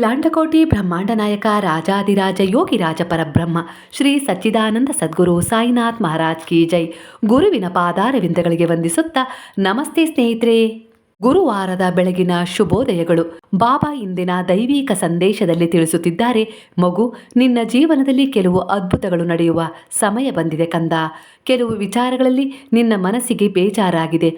ಲಾಂಡಕೋಟಿ ಬ್ರಹ್ಮಾಂಡ ನಾಯಕ ರಾಜಾದಿರಾಜ ಯೋಗಿರಾಜ ಪರಬ್ರಹ್ಮ ಶ್ರೀ ಸಚ್ಚಿದಾನಂದ ಸದ್ಗುರು ಸಾಯಿನಾಥ್ ಮಹಾರಾಜ್ ಕಿ ಜೈ. ಗುರುವಿನ ಪಾದಾರವಿಂದಗಳಿಗೆ ವಂದಿಸುತ್ತಾ ನಮಸ್ತೆ ಸ್ನೇಹಿತರೆ. ಗುರುವಾರದ ಬೆಳಗಿನ ಶುಭೋದಯಗಳು. ಬಾಬಾ ಇಂದಿನ ದೈವಿಕ ಸಂದೇಶದಲ್ಲಿ ತಿಳಿಸುತ್ತಿದ್ದಾರೆ, ಮಗು, ನಿನ್ನ ಜೀವನದಲ್ಲಿ ಕೆಲವು ಅದ್ಭುತಗಳು ನಡೆಯುವ ಸಮಯ ಬಂದಿದೆ ಕಂದ. ಕೆಲವು ವಿಚಾರಗಳಲ್ಲಿ ನಿನ್ನ ಮನಸ್ಸಿಗೆ ಬೇಜಾರಾಗಿದೆ.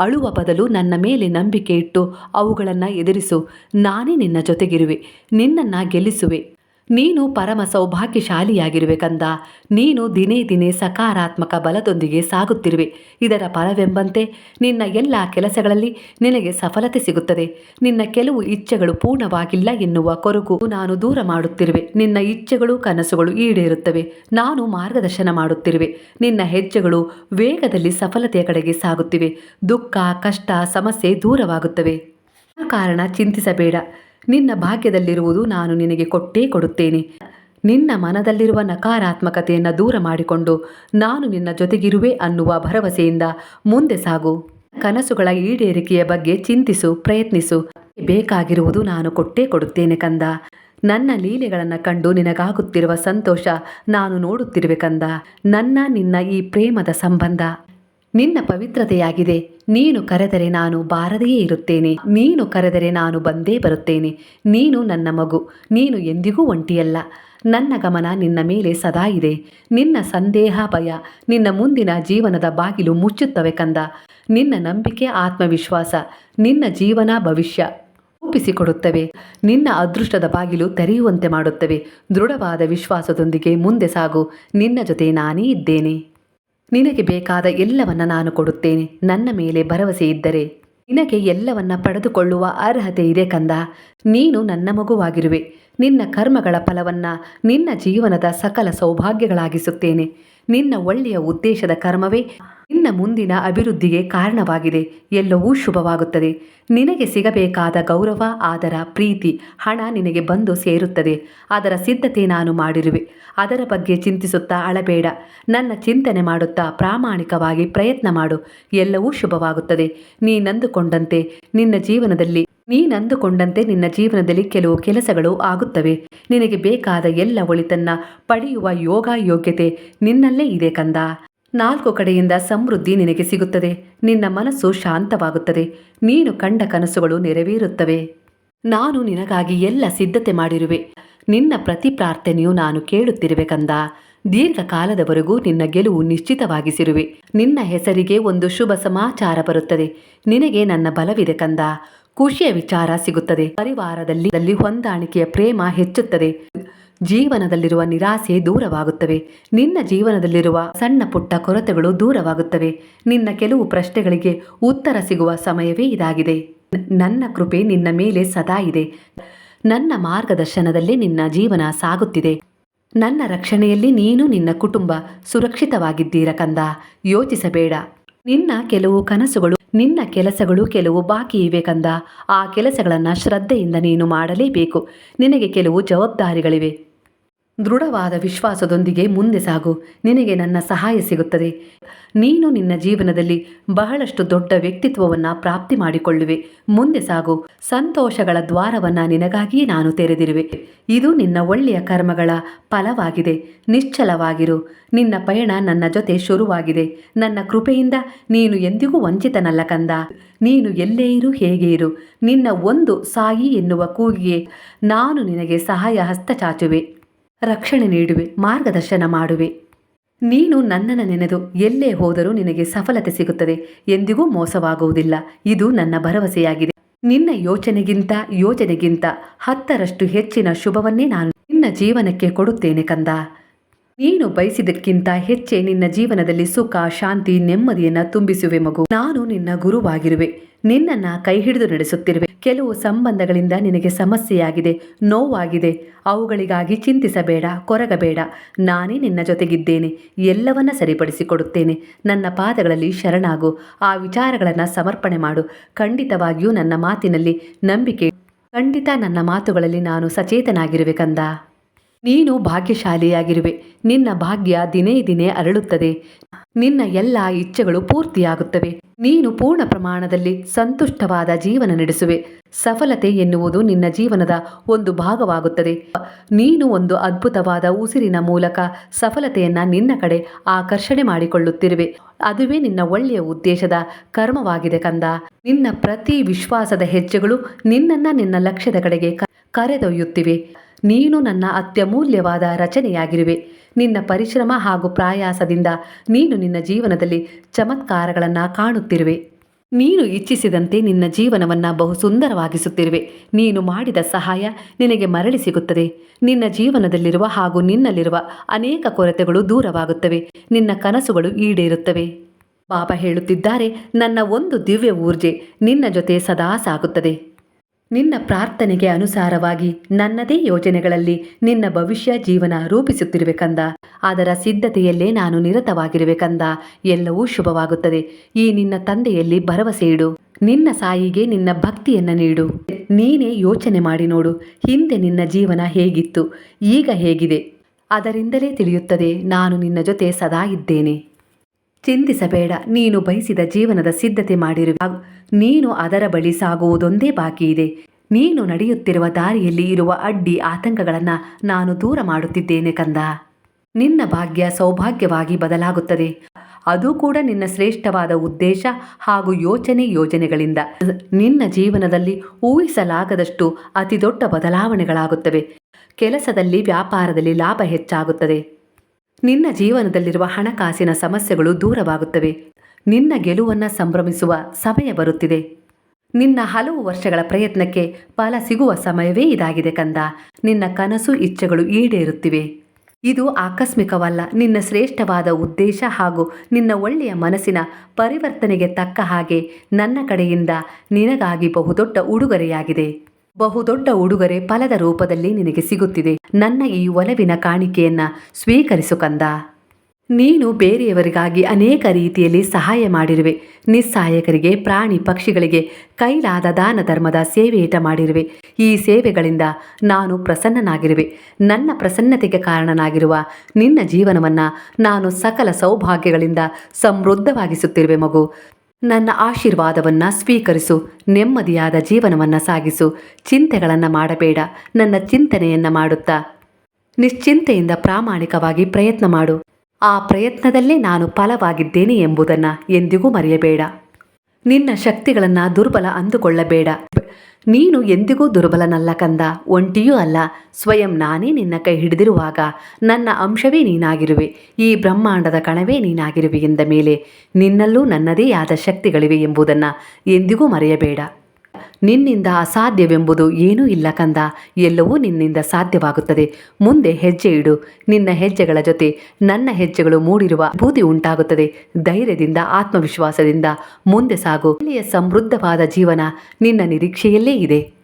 ಅಳುವ ಬದಲು ನನ್ನ ಮೇಲೆ ನಂಬಿಕೆ ಇಟ್ಟು ಅವುಗಳನ್ನು ಎದುರಿಸು. ನಾನೇ ನಿನ್ನ ಜೊತೆಗಿರುವೆ. ನಿನ್ನನ್ನು ಗೆಲ್ಲಿಸುವೆ. ನೀನು ಪರಮ ಸೌಭಾಗ್ಯಶಾಲಿಯಾಗಿರುವೆ ಕಂದ ನೀನು ದಿನೇ ದಿನೇ ಸಕಾರಾತ್ಮಕ ಬಲದೊಂದಿಗೆ ಸಾಗುತ್ತಿರುವೆ. ಇದರ ಫಲವೆಂಬಂತೆ ನಿನ್ನ ಎಲ್ಲ ಕೆಲಸಗಳಲ್ಲಿ ನಿನಗೆ ಸಫಲತೆ ಸಿಗುತ್ತದೆ. ನಿನ್ನ ಕೆಲವು ಇಚ್ಛೆಗಳು ಪೂರ್ಣವಾಗಿಲ್ಲ ಎನ್ನುವ ಕೊರಗು ನಾನು ದೂರ ಮಾಡುತ್ತಿರುವೆ. ನಿನ್ನ ಇಚ್ಛೆಗಳು ಕನಸುಗಳು ಈಡೇರುತ್ತವೆ. ನಾನು ಮಾರ್ಗದರ್ಶನ ಮಾಡುತ್ತಿರುವೆ. ನಿನ್ನ ಹೆಜ್ಜೆಗಳು ವೇಗದಲ್ಲಿ ಸಫಲತೆಯ ಕಡೆಗೆ ಸಾಗುತ್ತಿವೆ. ದುಃಖ, ಕಷ್ಟ, ಸಮಸ್ಯೆ ದೂರವಾಗುತ್ತವೆ. ಕಾರಣ ಚಿಂತಿಸಬೇಡ. ನಿನ್ನ ಭಾಗ್ಯದಲ್ಲಿರುವುದು ನಾನು ನಿನಗೆ ಕೊಟ್ಟೇ ಕೊಡುತ್ತೇನೆ. ನಿನ್ನ ಮನದಲ್ಲಿರುವ ನಕಾರಾತ್ಮಕತೆಯನ್ನು ದೂರ ಮಾಡಿಕೊಂಡು ನಾನು ನಿನ್ನ ಜೊತೆಗಿರುವೆ ಅನ್ನುವ ಭರವಸೆಯಿಂದ ಮುಂದೆ ಸಾಗು. ಕನಸುಗಳ ಈಡೇರಿಕೆಯ ಬಗ್ಗೆ ಚಿಂತಿಸು, ಪ್ರಯತ್ನಿಸು. ಬೇಕಾಗಿರುವುದು ನಾನು ಕೊಟ್ಟೇ ಕೊಡುತ್ತೇನೆ ಕಂದ. ನನ್ನ ಲೀಲೆಗಳನ್ನು ಕಂಡು ನಿನಗಾಗುತ್ತಿರುವ ಸಂತೋಷ ನಾನು ನೋಡುತ್ತಿರುವೆ ಕಂದ. ನನ್ನ ನಿನ್ನ ಈ ಪ್ರೇಮದ ಸಂಬಂಧ. ನಿನ್ನ ಪವಿತ್ರತೆಯಾಗಿದೆ. ನೀನು ಕರೆದರೆ ನಾನು ಬಾರದೆಯೇ ಇರುತ್ತೇನೆ. ನೀನು ಕರೆದರೆ ನಾನು ಬಂದೇ ಬರುತ್ತೇನೆ. ನೀನು ನನ್ನ ಮಗು. ನೀನು ಎಂದಿಗೂ ಒಂಟಿಯಲ್ಲ. ನನ್ನ ಗಮನ ನಿನ್ನ ಮೇಲೆ ಸದಾ ಇದೆ. ನಿನ್ನ ಸಂದೇಹ, ಭಯ, ನಿನ್ನ ಮುಂದಿನ ಜೀವನದ ಬಾಗಿಲು ಮುಚ್ಚುತ್ತವೆ ಕಂದ. ನಿನ್ನ ನಂಬಿಕೆ, ಆತ್ಮವಿಶ್ವಾಸ, ನಿನ್ನ ಜೀವನ ಭವಿಷ್ಯ ರೂಪಿಸಿಕೊಡುತ್ತವೆ. ನಿನ್ನ ಅದೃಷ್ಟದ ಬಾಗಿಲು ತೆರೆಯುವಂತೆ ಮಾಡುತ್ತವೆ. ದೃಢವಾದ ವಿಶ್ವಾಸದೊಂದಿಗೆ ಮುಂದೆ ಸಾಗು. ನಿನ್ನ ಜೊತೆ ನಾನೇ ಇದ್ದೇನೆ. ನಿನಗೆ ಬೇಕಾದ ಎಲ್ಲವನ್ನ ನಾನು ಕೊಡುತ್ತೇನೆ. ನನ್ನ ಮೇಲೆ ಭರವಸೆ ಇದ್ದರೆ ನಿನಗೆ ಎಲ್ಲವನ್ನ ಪಡೆದುಕೊಳ್ಳುವ ಅರ್ಹತೆ ಇದೆ ಕಂದ. ನೀನು ನನ್ನ ಮಗುವಾಗಿರುವೆ. ನಿನ್ನ ಕರ್ಮಗಳ ಫಲವನ್ನ ನಿನ್ನ ಜೀವನದ ಸಕಲ ಸೌಭಾಗ್ಯಗಳಾಗಿಸುತ್ತೇನೆ. ನಿನ್ನ ಒಳ್ಳೆಯ ಉದ್ದೇಶದ ಕರ್ಮವೇ ನಿನ್ನ ಮುಂದಿನ ಅಭಿವೃದ್ಧಿಗೆ ಕಾರಣವಾಗಿದೆ. ಎಲ್ಲವೂ ಶುಭವಾಗುತ್ತದೆ. ನಿನಗೆ ಸಿಗಬೇಕಾದ ಗೌರವ, ಆದರ, ಪ್ರೀತಿ, ಹಣ ನಿನಗೆ ಬಂದು ಸೇರುತ್ತದೆ. ಅದರ ಸಿದ್ಧತೆ ನಾನು ಮಾಡಿರುವೆ. ಅದರ ಬಗ್ಗೆ ಚಿಂತಿಸುತ್ತಾ ಅಳಬೇಡ. ನನ್ನ ಚಿಂತನೆ ಮಾಡುತ್ತಾ ಪ್ರಾಮಾಣಿಕವಾಗಿ ಪ್ರಯತ್ನ ಮಾಡು. ಎಲ್ಲವೂ ಶುಭವಾಗುತ್ತದೆ. ನೀನಂದುಕೊಂಡಂತೆ ನಿನ್ನ ಜೀವನದಲ್ಲಿ ನೀನಂದುಕೊಂಡಂತೆ ನಿನ್ನ ಜೀವನದಲ್ಲಿ ಕೆಲವು ಕೆಲಸಗಳು ಆಗುತ್ತವೆ. ನಿನಗೆ ಬೇಕಾದ ಎಲ್ಲ ಒಳಿತನ್ನ ಪಡೆಯುವ ಯೋಗ ಯೋಗ್ಯತೆ ನಿನ್ನಲ್ಲೇ ಇದೆ ಕಂದ. ನಾಲ್ಕು ಕಡೆಯಿಂದ ಸಮೃದ್ಧಿ ನಿನಗೆ ಸಿಗುತ್ತದೆ. ನಿನ್ನ ಮನಸ್ಸು ಶಾಂತವಾಗುತ್ತದೆ. ನೀನು ಕಂಡ ಕನಸುಗಳು ನೆರವೇರುತ್ತವೆ. ನಾನು ನಿನಗಾಗಿ ಎಲ್ಲ ಸಿದ್ಧತೆ ಮಾಡಿರುವೆ. ನಿನ್ನ ಪ್ರತಿ ಪ್ರಾರ್ಥನೆಯು ನಾನು ಕೇಳುತ್ತಿರುವೆ ಕಂದ. ದೀರ್ಘಕಾಲದವರೆಗೂ ನಿನ್ನ ಗೆಲುವು ನಿಶ್ಚಿತವಾಗಿಸಿರುವೆ. ನಿನ್ನ ಹೆಸರಿಗೆ ಒಂದು ಶುಭ ಸಮಾಚಾರ ಬರುತ್ತದೆ. ನಿನಗೆ ನನ್ನ ಬಲವಿದೆ ಕಂದ. ಖುಷಿಯ ವಿಚಾರ ಸಿಗುತ್ತದೆ. ಪರಿವಾರದಲ್ಲಿ ಹೊಂದಾಣಿಕೆಯ ಪ್ರೇಮ ಹೆಚ್ಚುತ್ತದೆ. ಜೀವನದಲ್ಲಿರುವ ನಿರಾಸೆ ದೂರವಾಗುತ್ತವೆ. ನಿನ್ನ ಜೀವನದಲ್ಲಿರುವ ಸಣ್ಣ ಪುಟ್ಟ ಕೊರತೆಗಳು ದೂರವಾಗುತ್ತವೆ. ನಿನ್ನ ಕೆಲವು ಪ್ರಶ್ನೆಗಳಿಗೆ ಉತ್ತರ ಸಿಗುವ ಸಮಯವೇ ಇದಾಗಿದೆ. ನನ್ನ ಕೃಪೆ ನಿನ್ನ ಮೇಲೆ ಸದಾ ಇದೆ. ನನ್ನ ಮಾರ್ಗದರ್ಶನದಲ್ಲಿ ನಿನ್ನ ಜೀವನ ಸಾಗುತ್ತಿದೆ. ನನ್ನ ರಕ್ಷಣೆಯಲ್ಲಿ ನೀನು ನಿನ್ನ ಕುಟುಂಬ ಸುರಕ್ಷಿತವಾಗಿದ್ದೀರ ಕಂದ. ಯೋಚಿಸಬೇಡ. ನಿನ್ನ ಕೆಲವು ಕನಸುಗಳು, ನಿನ್ನ ಕೆಲಸಗಳು ಕೆಲವು ಬಾಕಿ ಇವೆ ಕಂದ. ಆ ಕೆಲಸಗಳನ್ನು ಶ್ರದ್ಧೆಯಿಂದ ನೀನು ಮಾಡಲೇಬೇಕು. ನಿನಗೆ ಕೆಲವು ಜವಾಬ್ದಾರಿಗಳಿವೆ. ದೃಢವಾದ ವಿಶ್ವಾಸದೊಂದಿಗೆ ಮುಂದೆ ಸಾಗು. ನಿನಗೆ ನನ್ನ ಸಹಾಯ ಸಿಗುತ್ತದೆ. ನೀನು ನಿನ್ನ ಜೀವನದಲ್ಲಿ ಬಹಳಷ್ಟು ದೊಡ್ಡ ವ್ಯಕ್ತಿತ್ವವನ್ನು ಪ್ರಾಪ್ತಿ ಮಾಡಿಕೊಳ್ಳುವೆ. ಮುಂದೆ ಸಾಗು. ಸಂತೋಷಗಳ ದ್ವಾರವನ್ನು ನಿನಗಾಗಿಯೇ ನಾನು ತೆರೆದಿರುವೆ. ಇದು ನಿನ್ನ ಒಳ್ಳೆಯ ಕರ್ಮಗಳ ಫಲವಾಗಿದೆ. ನಿಶ್ಚಲವಾಗಿರು. ನಿನ್ನ ಪಯಣ ನನ್ನ ಜೊತೆ ಶುರುವಾಗಿದೆ. ನನ್ನ ಕೃಪೆಯಿಂದ ನೀನು ಎಂದಿಗೂ ವಂಚಿತನಲ್ಲ ಕಂದ. ನೀನು ಎಲ್ಲೇ ಇರು, ಹೇಗೆ ಇರು. ನಿನ್ನ ಒಂದು ಸಾಯಿ ಎನ್ನುವ ಕೂಗಿಯೇ ನಾನು ನಿನಗೆ ಸಹಾಯ ಹಸ್ತ ಚಾಚುವೆ. ರಕ್ಷಣೆ ನೀಡುವೆ, ಮಾರ್ಗದರ್ಶನ ಮಾಡುವೆ. ನೀನು ನನ್ನನ್ನು ನೆನೆದು ಎಲ್ಲೇ ಹೋದರೂ ನಿನಗೆ ಸಫಲತೆ ಸಿಗುತ್ತದೆ, ಎಂದಿಗೂ ಮೋಸವಾಗುವುದಿಲ್ಲ. ಇದು ನನ್ನ ಭರವಸೆಯಾಗಿದೆ. ನಿನ್ನ ಯೋಚನೆಗಿಂತ, ಯೋಜನೆಗಿಂತ ಹತ್ತರಷ್ಟು ಹೆಚ್ಚಿನ ಶುಭವನ್ನೇ ನಾನು ನಿನ್ನ ಜೀವನಕ್ಕೆ ಕೊಡುತ್ತೇನೆ ಕಂದ. ನೀನು ಬಯಸಿದಕ್ಕಿಂತ ಹೆಚ್ಚೆ ನಿನ್ನ ಜೀವನದಲ್ಲಿ ಸುಖ, ಶಾಂತಿ, ನೆಮ್ಮದಿಯನ್ನ ತುಂಬಿಸುವೆ ಮಗು. ನಾನು ನಿನ್ನ ಗುರುವಾಗಿರುವೆ. ನಿನ್ನನ್ನ ಕೈ ಹಿಡಿದು ನಡೆಸುತ್ತಿರುವೆ. ಕೆಲವು ಸಂಬಂಧಗಳಿಂದ ನಿನಗೆ ಸಮಸ್ಯೆಯಾಗಿದೆ, ನೋವಾಗಿದೆ. ಅವುಗಳಿಗಾಗಿ ಚಿಂತಿಸಬೇಡ, ಕೊರಗಬೇಡ. ನಾನೇ ನಿನ್ನ ಜೊತೆಗಿದ್ದೇನೆ. ಎಲ್ಲವನ್ನ ಸರಿಪಡಿಸಿಕೊಡುತ್ತೇನೆ. ನನ್ನ ಪಾದಗಳಲ್ಲಿ ಶರಣಾಗು. ಆ ವಿಚಾರಗಳನ್ನು ಸಮರ್ಪಣೆ ಮಾಡು. ಖಂಡಿತವಾಗಿಯೂ ನನ್ನ ಮಾತಿನಲ್ಲಿ ನಂಬಿಕೆ. ಖಂಡಿತ ನನ್ನ ಮಾತುಗಳಲ್ಲಿ ನಾನು ಸಚೇತನಾಗಿರುವೆ ಕಂದ. ನೀನು ಭಾಗ್ಯಶಾಲಿಯಾಗಿರುವೆ. ನಿನ್ನ ಭಾಗ್ಯ ದಿನೇ ದಿನೇ ಅರಳುತ್ತದೆ. ನಿನ್ನ ಎಲ್ಲ ಇಚ್ಛೆಗಳು ಪೂರ್ತಿಯಾಗುತ್ತವೆ. ನೀನು ಪೂರ್ಣ ಪ್ರಮಾಣದಲ್ಲಿ ಸಂತುಷ್ಟವಾದ ಜೀವನ ನಡೆಸುವೆ. ಸಫಲತೆ ಎನ್ನುವುದು ನಿನ್ನ ಜೀವನದ ಒಂದು ಭಾಗವಾಗುತ್ತದೆ. ನೀನು ಒಂದು ಅದ್ಭುತವಾದ ಉಸಿರಿನ ಮೂಲಕ ಸಫಲತೆಯನ್ನ ನಿನ್ನ ಕಡೆ ಆಕರ್ಷಣೆ ಮಾಡಿಕೊಳ್ಳುತ್ತಿರುವೆ. ಅದುವೇ ನಿನ್ನ ಒಳ್ಳೆಯ ಉದ್ದೇಶದ ಕರ್ಮವಾಗಿದೆ ಕಂದ. ನಿನ್ನ ಪ್ರತಿ ವಿಶ್ವಾಸದ ಹೆಜ್ಜೆಗಳು ನಿನ್ನನ್ನ ನಿನ್ನ ಲಕ್ಷ್ಯದ ಕಡೆಗೆ ಕರೆದೊಯ್ಯುತ್ತಿವೆ. ನೀನು ನನ್ನ ಅತ್ಯಮೂಲ್ಯವಾದ ರಚನೆಯಾಗಿರುವೆ. ನಿನ್ನ ಪರಿಶ್ರಮ ಹಾಗೂ ಪ್ರಾಯಾಸದಿಂದ ನೀನು ನಿನ್ನ ಜೀವನದಲ್ಲಿ ಚಮತ್ಕಾರಗಳನ್ನು ಕಾಣುತ್ತಿರುವೆ. ನೀನು ಇಚ್ಛಿಸಿದಂತೆ ನಿನ್ನ ಜೀವನವನ್ನು ಬಹು ಸುಂದರವಾಗಿಸುತ್ತಿರುವೆ ನೀನು ಮಾಡಿದ ಸಹಾಯ ನಿನಗೆ ಮರಳಿ ಸಿಗುತ್ತದೆ. ನಿನ್ನ ಜೀವನದಲ್ಲಿರುವ ಹಾಗೂ ನಿನ್ನಲ್ಲಿರುವ ಅನೇಕ ಕೊರತೆಗಳು ದೂರವಾಗುತ್ತವೆ. ನಿನ್ನ ಕನಸುಗಳು ಈಡೇರುತ್ತವೆ. ಬಾಬಾ ಹೇಳುತ್ತಿದ್ದಾರೆ, ನನ್ನ ಒಂದು ದಿವ್ಯ ಊರ್ಜೆ ನಿನ್ನ ಜೊತೆ ಸದಾ ಸಾಗುತ್ತದೆ. ನಿನ್ನ ಪ್ರಾರ್ಥನೆಗೆ ಅನುಸಾರವಾಗಿ ನನ್ನದೇ ಯೋಜನೆಗಳಲ್ಲಿ ನಿನ್ನ ಭವಿಷ್ಯ ಜೀವನ ರೂಪಿಸುತ್ತಿರಬೇಕಂದ ಅದರ ಸಿದ್ಧತೆಯಲ್ಲೇ ನಾನು ನಿರತವಾಗಿರಬೇಕಂದ ಎಲ್ಲವೂ ಶುಭವಾಗುತ್ತದೆ. ಈ ನಿನ್ನ ತಂದೆಯಲ್ಲಿ ಭರವಸೆ ಇಡು. ನಿನ್ನ ಸಾಯಿಗೆ ನಿನ್ನ ಭಕ್ತಿಯನ್ನ ನೀಡು. ನೀನೇ ಯೋಚನೆ ಮಾಡಿ ನೋಡು. ಹಿಂದೆ ನಿನ್ನ ಜೀವನ ಹೇಗಿತ್ತು? ಈಗ ಹೇಗಿದೆ? ಅದರಿಂದಲೇ ತಿಳಿಯುತ್ತದೆ, ನಾನು ನಿನ್ನ ಜೊತೆ ಸದಾ ಇದ್ದೇನೆ. ಚಿಂತಿಸಬೇಡ. ನೀನು ಬಯಸಿದ ಜೀವನದ ಸಿದ್ಧತೆ ಮಾಡಿರುವ ನೀನು ಅದರ ಬಳಿ ಸಾಗುವುದೊಂದೇ ಬಾಕಿ ಇದೆ. ನೀನು ನಡೆಯುತ್ತಿರುವ ದಾರಿಯಲ್ಲಿ ಇರುವ ಅಡ್ಡಿ ಆತಂಕಗಳನ್ನು ನಾನು ದೂರ ಮಾಡುತ್ತಿದ್ದೇನೆ ಕಂದ. ನಿನ್ನ ಭಾಗ್ಯ ಸೌಭಾಗ್ಯವಾಗಿ ಬದಲಾಗುತ್ತದೆ. ಅದು ಕೂಡ ನಿನ್ನ ಶ್ರೇಷ್ಠವಾದ ಉದ್ದೇಶ ಹಾಗೂ ಯೋಚನೆ ಯೋಜನೆಗಳಿಂದ. ನಿನ್ನ ಜೀವನದಲ್ಲಿ ಊಹಿಸಲಾಗದಷ್ಟು ಅತಿದೊಡ್ಡ ಬದಲಾವಣೆಗಳಾಗುತ್ತವೆ. ಕೆಲಸದಲ್ಲಿ ವ್ಯಾಪಾರದಲ್ಲಿ ಲಾಭ ಹೆಚ್ಚಾಗುತ್ತದೆ. ನಿನ್ನ ಜೀವನದಲ್ಲಿರುವ ಹಣಕಾಸಿನ ಸಮಸ್ಯೆಗಳು ದೂರವಾಗುತ್ತವೆ. ನಿನ್ನ ಗೆಲುವನ್ನು ಸಂಭ್ರಮಿಸುವ ಸಮಯ ಬರುತ್ತಿದೆ. ನಿನ್ನ ಹಲವು ವರ್ಷಗಳ ಪ್ರಯತ್ನಕ್ಕೆ ಫಲ ಸಿಗುವ ಸಮಯವೇ ಇದಾಗಿದೆ ಕಂದ. ನಿನ್ನ ಕನಸು ಇಚ್ಛೆಗಳು ಈಡೇರುತ್ತಿವೆ. ಇದು ಆಕಸ್ಮಿಕವಲ್ಲ. ನಿನ್ನ ಶ್ರೇಷ್ಠವಾದ ಉದ್ದೇಶ ಹಾಗೂ ನಿನ್ನ ಒಳ್ಳೆಯ ಮನಸ್ಸಿನ ಪರಿವರ್ತನೆಗೆ ತಕ್ಕ ಹಾಗೆ ನನ್ನ ಕಡೆಯಿಂದ ನಿನಗಾಗಿ ಬಹುದೊಡ್ಡ ಉಡುಗೊರೆಯಾಗಿದೆ. ಬಹುದೊಡ್ಡ ಉಡುಗೊರೆ ಫಲದ ರೂಪದಲ್ಲಿ ನಿನಗೆ ಸಿಗುತ್ತಿದೆ. ನನ್ನ ಈ ಒಲವಿನ ಕಾಣಿಕೆಯನ್ನ ಸ್ವೀಕರಿಸು ಕಂದ. ನೀನು ಬೇರೆಯವರಿಗಾಗಿ ಅನೇಕ ರೀತಿಯಲ್ಲಿ ಸಹಾಯ ಮಾಡಿರುವೆ. ನಿಸ್ಸಹಾಯಕರಿಗೆ ಪ್ರಾಣಿ ಪಕ್ಷಿಗಳಿಗೆ, ಕೈಲಾದ ದಾನ ಧರ್ಮದ ಸೇವೆಯಿಟ ಮಾಡಿರುವೆ. ಈ ಸೇವೆಗಳಿಂದ ನಾನು ಪ್ರಸನ್ನನಾಗಿರುವೆ. ನನ್ನ ಪ್ರಸನ್ನತೆಗೆ ಕಾರಣನಾಗಿರುವ ನಿನ್ನ ಜೀವನವನ್ನು ನಾನು ಸಕಲ ಸೌಭಾಗ್ಯಗಳಿಂದ ಸಮೃದ್ಧವಾಗಿಸುತ್ತಿರುವೆ ಮಗು. ನನ್ನ ಆಶೀರ್ವಾದವನ್ನು ಸ್ವೀಕರಿಸು, ನೆಮ್ಮದಿಯಾದ ಜೀವನವನ್ನು ಸಾಗಿಸು. ಚಿಂತೆಗಳನ್ನು ಮಾಡಬೇಡ, ನನ್ನ ಚಿಂತನೆಯನ್ನು ಮಾಡುತ್ತಾ. ನಿಶ್ಚಿಂತೆಯಿಂದ ಪ್ರಾಮಾಣಿಕವಾಗಿ ಪ್ರಯತ್ನ ಮಾಡು. ಆ ಪ್ರಯತ್ನದಲ್ಲೇ ನಾನು ಫಲವಾಗಿದ್ದೇನೆ ಎಂಬುದನ್ನು ಎಂದಿಗೂ ಮರೆಯಬೇಡ. ನಿನ್ನ ಶಕ್ತಿಗಳನ್ನು ದುರ್ಬಲ ಅಂದುಕೊಳ್ಳಬೇಡ. ನೀನು ಎಂದಿಗೂ ದುರ್ಬಲನಲ್ಲ ಕಂದ. ಒಂಟಿಯೂ ಅಲ್ಲ. ಸ್ವಯಂ ನಾನೇ ನಿನ್ನ ಕೈ ಹಿಡಿದಿರುವಾಗ ನನ್ನ ಅಂಶವೇ ನೀನಾಗಿರುವೆ. ಈ ಬ್ರಹ್ಮಾಂಡದ ಕಣವೇ ನೀನಾಗಿರುವೆ ಎಂದ ಮೇಲೆ ನಿನ್ನಲ್ಲೂ ನನ್ನದೇ ಆದ ಶಕ್ತಿಗಳಿವೆ ಎಂಬುದನ್ನು ಎಂದಿಗೂ ಮರೆಯಬೇಡ. ನಿನ್ನಿಂದ ಅಸಾಧ್ಯವೆಂಬುದು ಏನೂ ಇಲ್ಲ ಕಂದ. ಎಲ್ಲವೂ ನಿನ್ನಿಂದ ಸಾಧ್ಯವಾಗುತ್ತದೆ. ಮುಂದೆ ಹೆಜ್ಜೆ ಇಡು. ನಿನ್ನ ಹೆಜ್ಜೆಗಳ ಜೊತೆ ನನ್ನ ಹೆಜ್ಜೆಗಳು ಮೂಡಿರುವ ಭೂತಿ ಉಂಟಾಗುತ್ತದೆ. ಧೈರ್ಯದಿಂದ, ಆತ್ಮವಿಶ್ವಾಸದಿಂದ ಮುಂದೆ ಸಾಗು. ಇಲ್ಲಿಯ ಸಮೃದ್ಧವಾದ ಜೀವನ ನಿನ್ನ ನಿರೀಕ್ಷೆಯಲ್ಲೇ ಇದೆ.